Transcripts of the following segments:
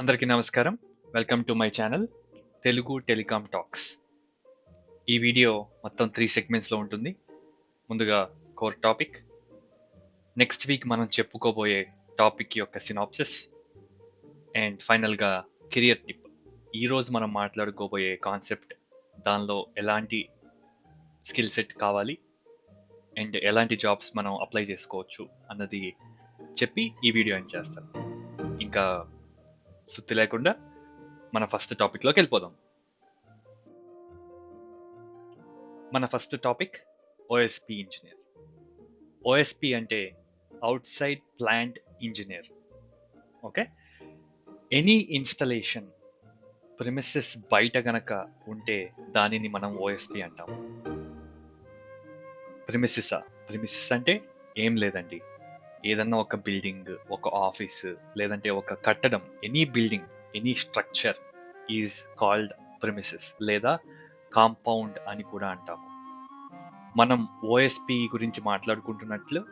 అందరికీ నమస్కారం. Welcome to my channel Telugu telecom talks ఈ వీడియో మొత్తం త్రీ సెగ్మెంట్స్లో ఉంటుంది. ముందుగా కోర్ టాపిక్ నెక్స్ట్ వీక్ మనం చెప్పుకోబోయే టాపిక్ యొక్క సినాప్సిస్ అండ్ ఫైనల్గా కెరియర్ టిప్ ఈరోజు మనం మాట్లాడుకోబోయే కాన్సెప్ట్ దానిలో ఎలాంటి స్కిల్ సెట్ కావాలి? అండ్ ఎలాంటి జాబ్స్ మనం అప్లై చేసుకోవచ్చు అన్నది చెప్పి ఈ వీడియో ఎండ్ చేస్తాను. ఇంకా సుత్తి లేకుండా మన ఫస్ట్ టాపిక్లోకి వెళ్ళిపోదాం. మన first topic OSP engineer OSP అంటే outside plant engineer okay any installation premises బయట గనక ఉంటే దానిని మనం ఓఎస్పి అంటాం. ప్రిమిసిసా ప్రిమిసిస్ అంటే ఏం లేదండి. ఏదన్నా ఒక బిల్డింగ్ ఒక ఆఫీస్ లేదంటే ఒక కట్టడం any building any structure is called premises లేదా కాంపౌండ్ అని కూడా అంటాము. మనం ఓఎస్పి గురించి మాట్లాడుకుంటున్నట్లు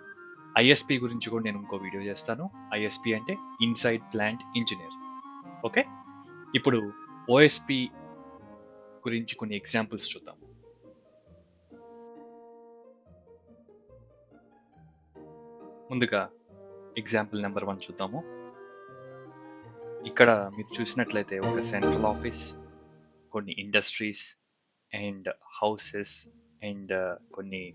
ఐఎస్పి గురించి కూడా నేను ఇంకో వీడియో చేస్తాను. ఐఎస్పి అంటే ఇన్సైడ్ ప్లాంట్ ఇంజనీర్ ఓకే ఇప్పుడు ఓఎస్పి గురించి కొన్ని ఎగ్జాంపుల్స్ చూద్దాం. ముందుగా ఎగ్జాంపుల్ నెంబర్ వన్ చూద్దాము. ఇక్కడ మీరు చూసినట్లయితే ఒక సెంట్రల్ ఆఫీస్ కొన్ని ఇండస్ట్రీస్ అండ్ హౌసెస్ అండ్ కొన్ని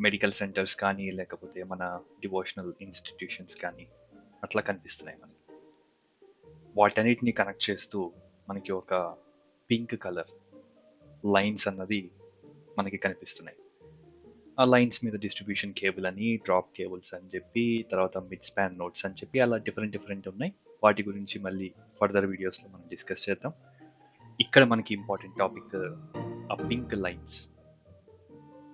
మెడికల్ సెంటర్స్ కానీ లేకపోతే మన డివోషనల్ ఇన్స్టిట్యూషన్స్ కానీ అట్లా కనిపిస్తున్నాయి మనకి. వాటన్నిటిని కనెక్ట్ చేస్తూ మనకి ఒక పింక్ కలర్ లైన్స్ అన్నది మనకి కనిపిస్తున్నాయి. ఆ లైన్స్ మీద డిస్ట్రిబ్యూషన్ కేబుల్ అని డ్రాప్ కేబుల్స్ అని చెప్పి తర్వాత మిడ్ స్పాన్ నోట్స్ అని చెప్పి అలా డిఫరెంట్ డిఫరెంట్ ఉన్నాయి. వాటి గురించి మళ్ళీ ఫర్దర్ వీడియోస్లో మనం డిస్కస్ చేద్దాం. ఇక్కడ మనకి ఇంపార్టెంట్ టాపిక్ ఆ పింక్ లైన్స్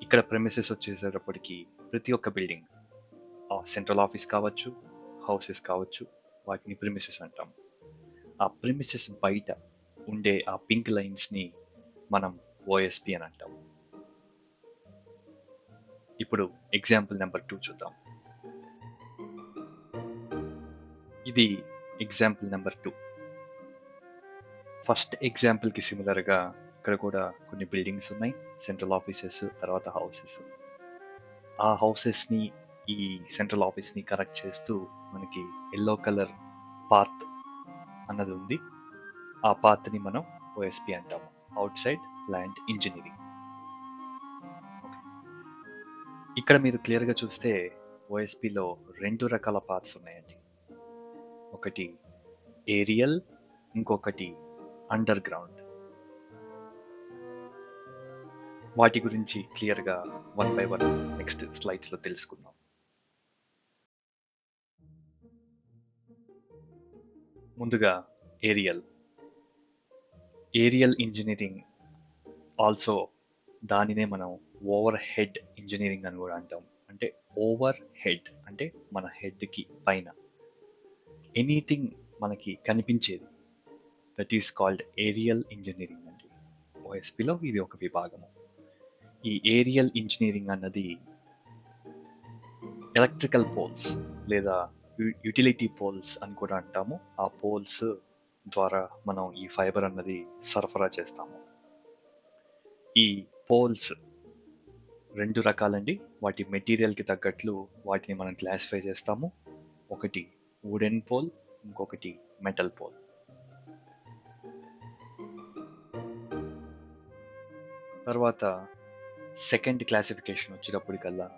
ఇక్కడ ప్రెమిసెస్ వచ్చేసేటప్పటికి ప్రతి ఒక్క బిల్డింగ్ సెంట్రల్ ఆఫీస్ కావచ్చు హౌసెస్ కావచ్చు వాటిని ప్రిమిసెస్ అంటాం. ఆ ప్రిమిసెస్ బయట ఉండే ఆ పింక్ లైన్స్ని మనం ఓఎస్పి అని అంటాం. ఇప్పుడు ఎగ్జాంపుల్ నెంబర్ టూ చూద్దాం. ఇది ఎగ్జాంపుల్ నెంబర్ టూ ఫస్ట్ ఎగ్జాంపుల్కి సిమిలర్గా ఇక్కడ కూడా కొన్ని బిల్డింగ్స్ ఉన్నాయి. సెంట్రల్ ఆఫీసెస్ తర్వాత హౌసెస్ ఆ హౌసెస్ని ఈ సెంట్రల్ ఆఫీస్ని కనెక్ట్ చేస్తూ మనకి ఎల్లో కలర్ పాత్ అన్నది ఉంది. ఆ పాత్ని మనం ఓఎస్పి అంటాము. అవుట్ సైడ్ ల్యాండ్ ఇంజనీరింగ్ ఇక్కడ మీరు క్లియర్గా చూస్తే ఓఎస్పిలో రెండు రకాల పాత్స్ ఉన్నాయండి. ఒకటి ఏరియల్ ఇంకొకటి అండర్ గ్రౌండ్ వాటి గురించి క్లియర్గా వన్ బై వన్ నెక్స్ట్ స్లైడ్స్లో తెలుసుకుందాం. ముందుగా ఏరియల్. ఏరియల్ ఇంజనీరింగ్ ఆల్సో దానినే మనం ఓవర్ హెడ్ ఇంజనీరింగ్ అని కూడా అంటాం. అంటే ఓవర్ హెడ్ అంటే మన హెడ్కి పైన. ఎనీథింగ్ మనకి కనిపించేది. That is called aerial engineering అండి. ఓఎస్పిలో ఇది ఒక విభాగము. ఈ ఏరియల్ ఇంజనీరింగ్ అన్నది ఎలక్ట్రికల్ పోల్స్ లేదా యూటిలిటీ పోల్స్ అని కూడా అంటాము. ఆ పోల్స్ ద్వారా మనం ఈ ఫైబర్ అన్నది సరఫరా చేస్తాము. ఈ పోల్స్ రెండు రకాలండి. వాటి మెటీరియల్కి తగ్గట్లు వాటిని మనం క్లాసిఫై చేస్తాము. ఒకటి వుడెన్ పోల్ ఇంకొకటి మెటల్ పోల్. తర్వాత సెకండ్ క్లాసిఫికేషన్ వచ్చేటప్పటికల్లా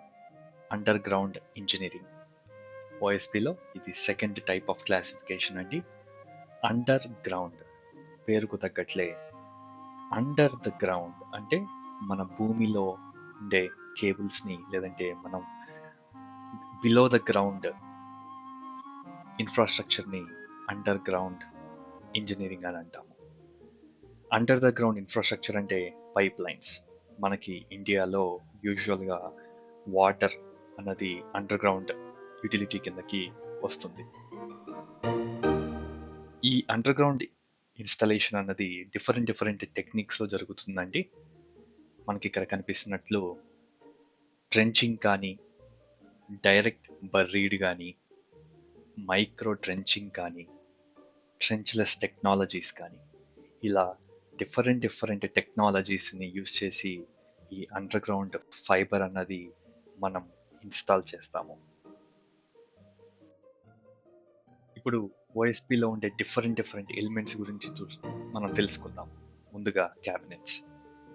అండర్ గ్రౌండ్ ఇంజనీరింగ్. ఓఎస్పిలో ఇది సెకండ్ టైప్ ఆఫ్ క్లాసిఫికేషన్ అండి. అండర్ గ్రౌండ్ పేరుకు తగ్గట్లే అండర్ ద గ్రౌండ్ అంటే మన భూమిలో ఉండే కేబుల్స్ని లేదంటే మనం బిలో ద గ్రౌండ్ ఇన్ఫ్రాస్ట్రక్చర్ని అండర్ గ్రౌండ్ ఇంజనీరింగ్ అని అంటాము. అండర్ ద గ్రౌండ్ ఇన్ఫ్రాస్ట్రక్చర్ అంటే పైప్ లైన్స్ మనకి ఇండియాలో యూజువల్గా వాటర్ అన్నది అండర్ గ్రౌండ్ యూటిలిటీ కిందకి వస్తుంది. ఈ అండర్ గ్రౌండ్ ఇన్స్టాలేషన్ అన్నది డిఫరెంట్ డిఫరెంట్ టెక్నిక్స్లో జరుగుతుందండి. మనకి ఇక్కడ కనిపిస్తున్నట్లు ట్రెంచింగ్ కానీ డైరెక్ట్ బర్రీడ్ కానీ మైక్రో ట్రెంచింగ్ కానీ ట్రెంచ్లెస్ టెక్నాలజీస్ కానీ ఇలా డిఫరెంట్ డిఫరెంట్ టెక్నాలజీస్ని యూస్ చేసి ఈ అండర్ గ్రౌండ్ ఫైబర్ అన్నది మనం ఇన్స్టాల్ చేస్తాము. ఇప్పుడు ఓఎస్పిలో ఉండే డిఫరెంట్ డిఫరెంట్ ఎలిమెంట్స్ గురించి చూ మనం తెలుసుకుందాం. ముందుగా క్యాబినెట్స్.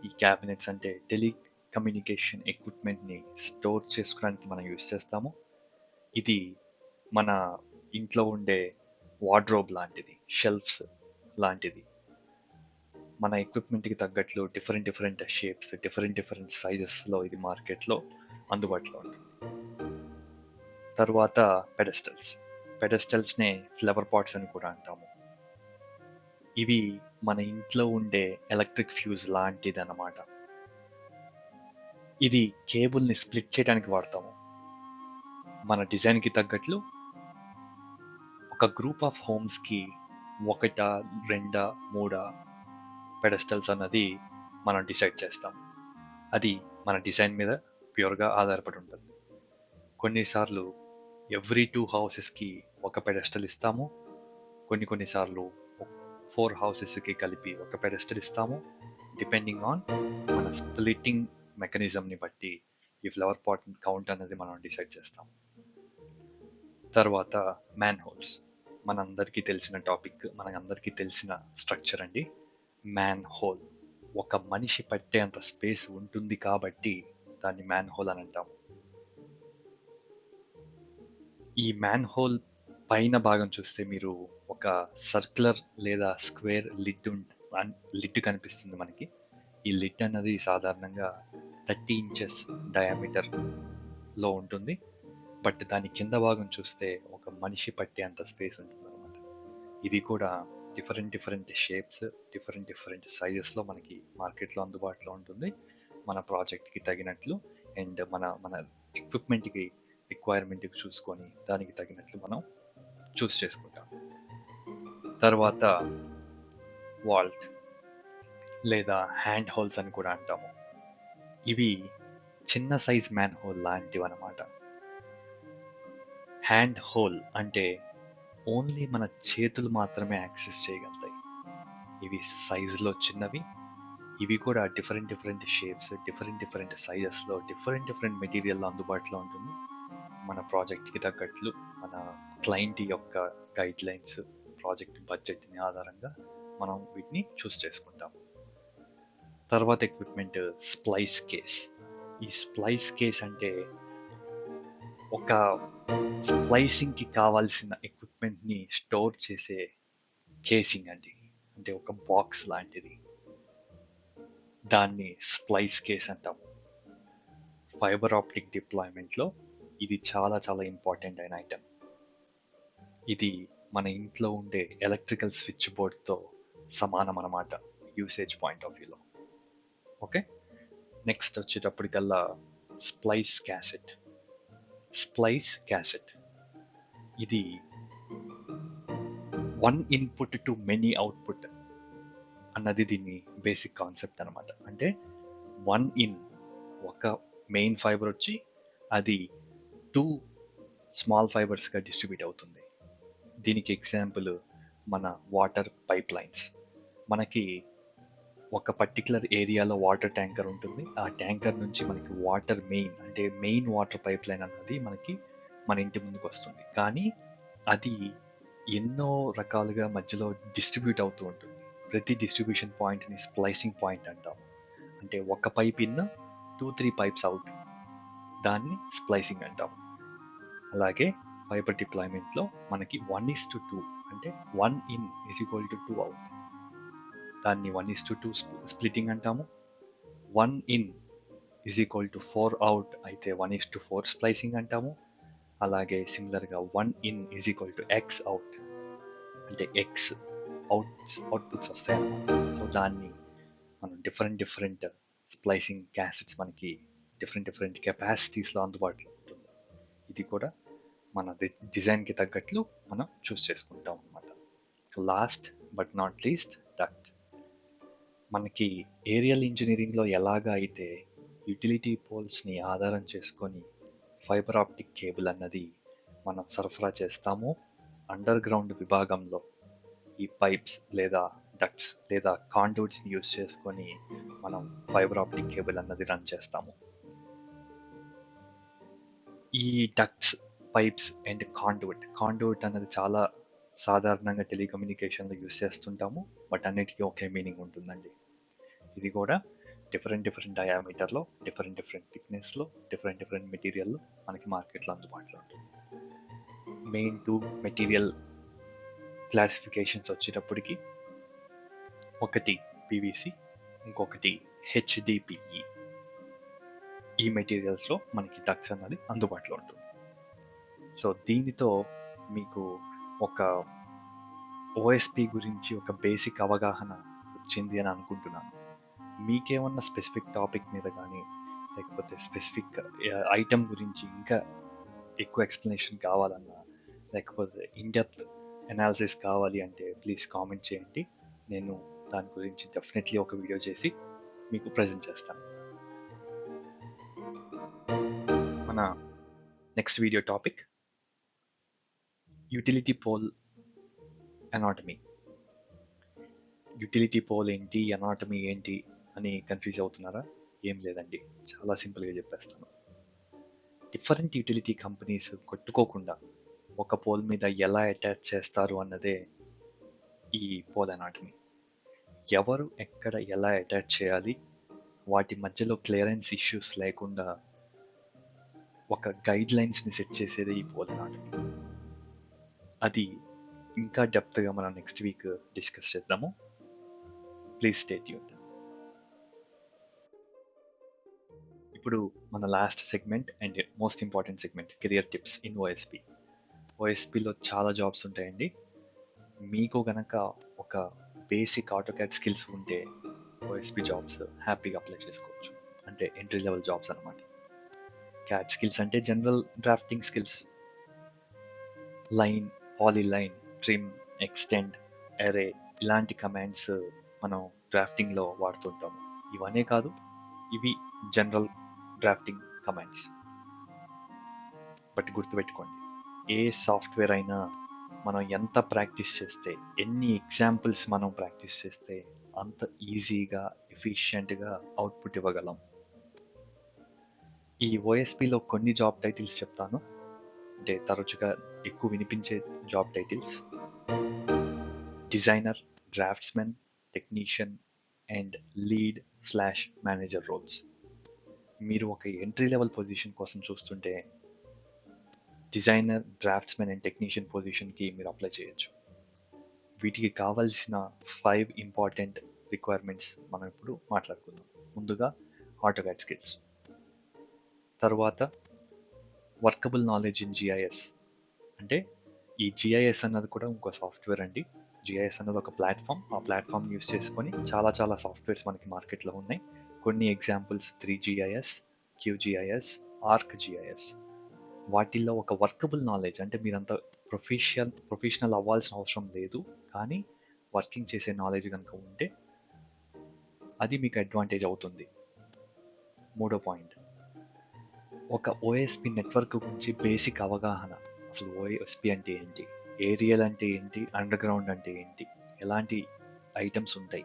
ఈ క్యాబినెట్స్ అంటే టెలి కమ్యూనికేషన్ ఎక్విప్మెంట్ని స్టోర్ చేసుకోవడానికి మనం యూస్ చేస్తాము. ఇది మన ఇంట్లో ఉండే వార్డ్రోబ్ లాంటిది షెల్ఫ్స్ లాంటిది. మన ఎక్విప్మెంట్కి తగ్గట్లు different different shapes different different సైజెస్లో ఇది మార్కెట్లో అందుబాటులో ఉంది. తర్వాత పెడస్టల్స్ పెడస్టల్స్నే ఫ్లవర్ పాట్స్ అని కూడా అంటాము. ఇవి మన ఇంట్లో ఉండే ఎలక్ట్రిక్ ఫ్యూజ్ లాంటిది అన్నమాట ఇది కేబుల్ని స్ప్లిట్ చేయడానికి వాడతాము. మన డిజైన్కి తగ్గట్లు ఒక గ్రూప్ ఆఫ్ హోమ్స్కి ఒకట రెండ మూడ పెడస్టల్స్ అన్నది మనం డిసైడ్ చేస్తాం. అది మన డిజైన్ మీద ప్యూర్గా ఆధారపడి ఉంటుంది. కొన్నిసార్లు ఎవ్రీ టూ హౌసెస్కి ఒక పెడస్టల్ ఇస్తాము. కొన్ని కొన్నిసార్లు ఫోర్ హౌసెస్కి కలిపి ఒక పెడస్టర్ ఇస్తాము. డిపెండింగ్ ఆన్ మన స్ప్లిట్టింగ్ మెకానిజంని బట్టి ఈ ఫ్లవర్ పాట్ కౌంట్ అనేది మనం డిసైడ్ చేస్తాం. తర్వాత మ్యాన్ హోల్స్ మనందరికీ తెలిసిన టాపిక్ మనందరికీ తెలిసిన స్ట్రక్చర్ అండి. మ్యాన్ హోల్ ఒక మనిషి పట్టేంత స్పేస్ ఉంటుంది కాబట్టి దాన్ని మ్యాన్ హోల్ అని అంటాము ఈ మ్యాన్ హోల్ పైన భాగం చూస్తే మీరు ఒక సర్క్యులర్ లేదా స్క్వేర్ లిడ్ లిడ్ కనిపిస్తుంది మనకి. ఈ లిడ్ అన్నది సాధారణంగా థర్టీ ఇంచెస్ డయామీటర్లో ఉంటుంది. బట్ దాని కింద భాగం చూస్తే ఒక మనిషి పట్టే అంత స్పేస్ ఉంటుంది అనమాట ఇది కూడా different different shapes different different సైజెస్లో మనకి మార్కెట్లో అందుబాటులో ఉంటుంది. మన ప్రాజెక్ట్కి తగినట్లు అండ్ మన మన ఎక్విప్మెంట్కి రిక్వైర్మెంట్కి చూసుకొని దానికి తగినట్లు మనం చూస్ చేసుకుంటాం తర్వాత వాల్ట్ లేదా హ్యాండ్ హోల్స్ అని కూడా అంటాము. ఇవి చిన్న సైజ్ మ్యాన్ హోల్ లాంటివి అనమాట హ్యాండ్ హోల్ అంటే ఓన్లీ మన చేతులు మాత్రమే యాక్సెస్ చేయగలుగుతాయి. ఇవి సైజులో చిన్నవి ఇవి కూడా different different shapes different different సైజెస్లో different different మెటీరియల్లో అందుబాటులో ఉంటుంది. మన ప్రాజెక్ట్కి తగ్గట్లు మన క్లయింట్ యొక్క గైడ్ లైన్స్ ప్రాజెక్ట్ బడ్జెట్ని ఆధారంగా మనం వీటిని చూస్ చేసుకుంటాం. తర్వాత ఎక్విప్మెంట్ స్ప్లైస్ కేస్. ఈ స్ప్లైస్ కేస్ అంటే ఒక స్ప్లైసింగ్కి కావాల్సిన ఎక్విప్మెంట్ని స్టోర్ చేసే కేసింగ్ అండి. అంటే ఒక బాక్స్ లాంటిది. దాన్ని స్ప్లైస్ కేస్ అంటాం. ఫైబర్ ఆప్టిక్ డిప్లాయ్మెంట్లో ఇది చాలా చాలా ఇంపార్టెంట్ అయిన ఐటమ్. ఇది మన ఇంట్లో ఉండే ఎలక్ట్రికల్ స్విచ్ బోర్డ్తో సమానం అన్నమాట యూసేజ్ పాయింట్ ఆఫ్ వ్యూలో ఓకే? నెక్స్ట్ వచ్చేటప్పటికల్లా స్ప్లైస్ క్యాసెట్. Splice cassette. ఇది one input to many output అన్నది దీన్ని బేసిక్ కాన్సెప్ట్ అనమాట అంటే వన్ ఇన్ ఒక మెయిన్ ఫైబర్ వచ్చి అది టూ స్మాల్ ఫైబర్స్గా డిస్ట్రిబ్యూట్ అవుతుంది. దీనికి ఎగ్జాంపుల్ మన వాటర్ పైప్ లైన్స్ మనకి ఒక పర్టికులర్ ఏరియాలో వాటర్ ట్యాంకర్ ఉంటుంది. ఆ ట్యాంకర్ నుంచి మనకి వాటర్ మెయిన్ అంటే మెయిన్ వాటర్ పైప్ లైన్ అన్నది మనకి మన ఇంటి ముందుకు వస్తుంది. కానీ అది ఎన్నో రకాలుగా మధ్యలో డిస్ట్రిబ్యూట్ అవుతూ ఉంటుంది. ప్రతి డిస్ట్రిబ్యూషన్ పాయింట్ని స్ప్లైసింగ్ పాయింట్ అంటాం. అంటే ఒక pipe in two three pipes out దాన్ని స్ప్లైసింగ్ అంటాం. అలాగే ఫైబర్ డిప్లాయ్మెంట్లో మనకి వన్ ఇస్ టు టూ అంటే one in is equal to two out దాన్ని one is to two splitting అంటాము. One in is equal to four out అయితే one is to four splicing అంటాము. అలాగే సిమిలర్గా one in is equal to X out అంటే X out outputs వస్తాయి so దాన్ని మనం డిఫరెంట్ డిఫరెంట్ స్ప్లైసింగ్ క్యాసెట్స్ మనకి డిఫరెంట్ డిఫరెంట్ కెపాసిటీస్లో అందుబాటులో ఉంటుంది. ఇది కూడా మన డిజైన్కి తగ్గట్లు మనం చూస్ చేసుకుంటాం అనమాట last but not least duct మనకి ఏరియల్ ఇంజనీరింగ్లో ఎలాగా అయితే యూటిలిటీ పోల్స్ని ఆధారం చేసుకొని ఫైబర్ ఆప్టిక్ కేబుల్ అన్నది మనం సరఫరా చేస్తాము అండర్ గ్రౌండ్ విభాగంలో ఈ పైప్స్ లేదా డక్ట్స్ లేదా కాండూట్స్ని యూస్ చేసుకొని మనం ఫైబర్ ఆప్టిక్ కేబుల్ అన్నది రన్ చేస్తాము. ఈ ducts pipes and conduit conduit అన్నది చాలా సాధారణంగా టెలికమ్యూనికేషన్లో యూస్ చేస్తుంటాము బట్ అన్నిటికీ ఒకే మీనింగ్ ఉంటుందండి. ఇది కూడా డిఫరెంట్ డిఫరెంట్ డయామీటర్లో డిఫరెంట్ డిఫరెంట్ థిక్నెస్లో డిఫరెంట్ డిఫరెంట్ మెటీరియల్లో మనకి మార్కెట్లో అందుబాటులో ఉంటుంది. మెయిన్ టూ మెటీరియల్ క్లాసిఫికేషన్స్ వచ్చేటప్పటికి ఒకటి పీవీసీ ఇంకొకటి హెచ్డిపిఈ ఈ మెటీరియల్స్లో మనకి డక్స్ అన్నది అందుబాటులో ఉంటుంది. సో దీనితో మీకు ఒక ఓఎస్పి గురించి ఒక బేసిక్ అవగాహన వచ్చింది అని అనుకుంటున్నాను. మీకేమన్నా స్పెసిఫిక్ టాపిక్ మీద కానీ లేకపోతే స్పెసిఫిక్ ఐటమ్ uh, గురించి ఇంకా ఎక్కువ ఎక్స్ప్లెనేషన్ కావాలన్నా లేకపోతే ఇన్డెప్త్ అనాలిసిస్ కావాలి అంటే ప్లీజ్ కామెంట్ చేయండి. నేను దాని గురించి డెఫినెట్లీ ఒక వీడియో చేసి మీకు ప్రజెంట్ చేస్తాను. మన next video topic utility pole anatomy utility pole ఏంటి అనాటమీ ఏంటి అని కన్ఫ్యూజ్ అవుతున్నారా? ఏం లేదండి. చాలా సింపుల్గా చెప్పేస్తాను. డిఫరెంట్ యూటిలిటీ కంపెనీస్ కొట్టుకోకుండా ఒక పోల్ మీద ఎలా అటాచ్ చేస్తారు అన్నదే ఈ పోల్ అనాటమీ ఎవరు ఎక్కడ ఎలా అటాచ్ చేయాలి? వాటి మధ్యలో క్లియరెన్స్ ఇష్యూస్ లేకుండా ఒక గైడ్ లైన్స్ని సెట్ చేసేది ఈ పోల్ అనాటమీ అది ఇంకా డెప్త్గా మనం నెక్స్ట్ వీక్ డిస్కస్ చేద్దాము. ప్లీజ్ స్టే ట్యూన్ ఇప్పుడు మన last segment and most important segment career tips in OSP ఓఎస్పిలో చాలా జాబ్స్ ఉంటాయండి. మీకు గనక ఒక బేసిక్ ఆటోకాడ్ స్కిల్స్ ఉంటే ఓఎస్పి జాబ్స్ హ్యాపీగా అప్లై చేసుకోవచ్చు. అంటే ఎంట్రీ లెవెల్ జాబ్స్ అనమాట క్యాట్ స్కిల్స్ అంటే general drafting skills line polyline trim extend array ఇలాంటి కమాండ్స్ మనం డ్రాఫ్టింగ్లో వాడుతుంటాము. ఇవనే కాదు ఇవి జనరల్ డ్రాఫ్టింగ్ కమాండ్స్ బట్ గుర్తుపెట్టుకోండి ఏ సాఫ్ట్వేర్ అయినా మనం ఎంత ప్రాక్టీస్ చేస్తే ఎన్ని ఎగ్జాంపుల్స్ మనం ప్రాక్టీస్ చేస్తే అంత ఈజీగా ఎఫిషియెంట్గా అవుట్పుట్ ఇవ్వగలం. ఈ ఓఎస్పిలో కొన్ని జాబ్ టైటిల్స్ చెప్తాను. అంటే తరచుగా ఎక్కువ వినిపించే job titles. Designer draftsmen technician and lead slash manager roles. మీరు ఒక ఎంట్రీ లెవెల్ పొజిషన్ కోసం చూస్తుంటే డిజైనర్ డ్రాఫ్ట్స్మెన్ అండ్ టెక్నీషియన్ పొజిషన్కి మీరు అప్లై చేయొచ్చు. వీటికి కావాల్సిన ఫైవ్ ఇంపార్టెంట్ రిక్వైర్మెంట్స్ మనం ఇప్పుడు మాట్లాడుకుందాం. ముందుగా ఆటోగాడ్ స్కిల్స్. తర్వాత వర్కబుల్ నాలెడ్జ్ ఇన్ జిఐఎస్ అంటే ఈ జిఐఎస్ అన్నది కూడా ఇంకో సాఫ్ట్వేర్ అండి. జిఐఎస్ అన్నది ఒక ప్లాట్ఫామ్. ఆ ప్లాట్ఫామ్ యూస్ చేసుకొని చాలా చాలా సాఫ్ట్వేర్స్ మనకి మార్కెట్లో ఉన్నాయి. కొన్ని examples three GIS QGIS Arc GIS వాటిల్లో ఒక వర్కబుల్ నాలెడ్జ్ అంటే మీరంతా ప్రొఫెషనల్ ప్రొఫెషనల్ అవ్వాల్సిన అవసరం లేదు. కానీ వర్కింగ్ చేసే నాలెడ్జ్ కనుక ఉంటే అది మీకు అడ్వాంటేజ్ అవుతుంది. మూడో పాయింట్. ఒక ఓఎస్పి నెట్వర్క్ గురించి బేసిక్ అవగాహన. అసలు ఓఎస్పి అంటే ఏంటి? ఏరియల్ అంటే ఏంటి? అండర్ గ్రౌండ్ అంటే ఏంటి? ఎలాంటి ఐటమ్స్ ఉంటాయి?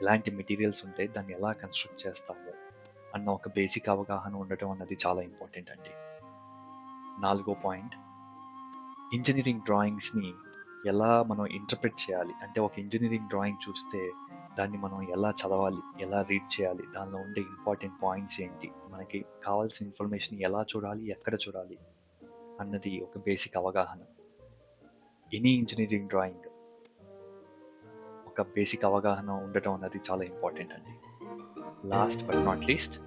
ఎలాంటి మెటీరియల్స్ ఉంటాయి? దాన్ని ఎలా కన్స్ట్రక్ట్ చేస్తాము? అన్న ఒక బేసిక్ అవగాహన ఉండటం అన్నది చాలా ఇంపార్టెంట్ అండి. నాలుగో పాయింట్ ఇంజనీరింగ్ డ్రాయింగ్స్ని ఎలా మనం ఇంటర్ప్రిట్ చేయాలి? అంటే ఒక ఇంజనీరింగ్ డ్రాయింగ్ చూస్తే దాన్ని మనం ఎలా చదవాలి ఎలా రీడ్ చేయాలి దానిలో ఉండే ఇంపార్టెంట్ పాయింట్స్ ఏంటి మనకి కావాల్సిన ఇన్ఫర్మేషన్ ఎలా చూడాలి ఎక్కడ చూడాలి అన్నది ఒక బేసిక్ అవగాహన. ఎనీ ఇంజనీరింగ్ డ్రాయింగ్ ఒక బేసిక్ అవగాహన ఉండటం అన్నది చాలా ఇంపార్టెంట్ అండి. లాస్ట్ బట్ నాట్ లీస్ట్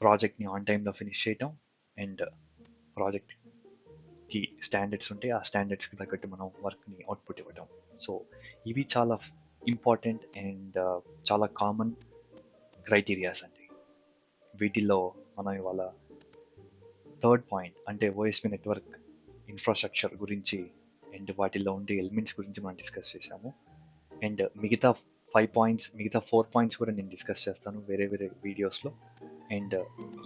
ప్రాజెక్ట్ని ఆన్ టైంలో ఫినిష్ చేయటం అండ్ ప్రాజెక్ట్కి స్టాండర్డ్స్ ఉంటే ఆ స్టాండర్డ్స్కి తగ్గట్టు మనం వర్క్ని అవుట్పుట్ ఇవ్వటం. సో ఇవి చాలా ఇంపార్టెంట్ అండ్ uh, చాలా కామన్ క్రైటీరియాస్ అండి. వీటిల్లో మనం ఇవాళ థర్డ్ పాయింట్ అంటే ఓఎస్పి నెట్వర్క్ ఇన్ఫ్రాస్ట్రక్చర్ గురించి అండ్ వాటిలో ఉండే ఎలిమెంట్స్ గురించి మనం డిస్కస్ చేశాము. అండ్ మిగతా ఫైవ్ పాయింట్స్ మిగతా ఫోర్ పాయింట్స్ కూడా నేను డిస్కస్ చేస్తాను వేరే వేరే వీడియోస్లో. అండ్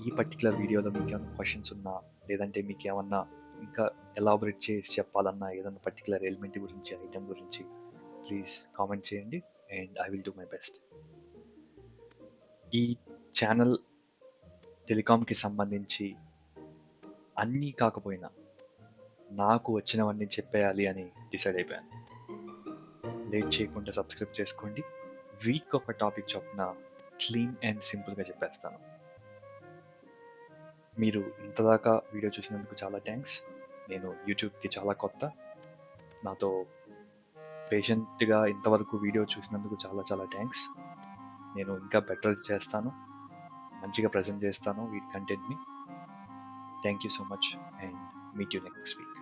ఈ పర్టికులర్ వీడియోలో మీకు ఏమైనా క్వశ్చన్స్ ఉన్నా లేదంటే మీకు ఏమన్నా ఇంకా ఎలాబరేట్ చేసి చెప్పాలన్నా ఏదన్నా పర్టికులర్ ఎలిమెంట్ గురించి ఐటమ్ గురించి ప్లీజ్ కామెంట్ చేయండి and I will do my best ఈ ఛానల్ టెలికామ్కి సంబంధించి అన్నీ కాకపోయినా నాకు వచ్చినవన్నీ చెప్పేయాలి అని డిసైడ్ అయిపోయాను. లేట్ చేయకుండా సబ్స్క్రైబ్ చేసుకోండి. వీక్ ఒక టాపిక్ చొప్పున క్లీన్ అండ్ సింపుల్గా చెప్పేస్తాను. మీరు ఇంతదాకా వీడియో చూసినందుకు చాలా థ్యాంక్స్ నేను యూట్యూబ్కి చాలా కొత్త. నాతో పేషెంట్గా ఇంతవరకు వీడియో చూసినందుకు చాలా చాలా థ్యాంక్స్ నేను ఇంకా బెటర్ చేస్తాను. మంచిగా ప్రజెంట్ చేస్తాను వీటి కంటెంట్ని thank you so much and meet you next week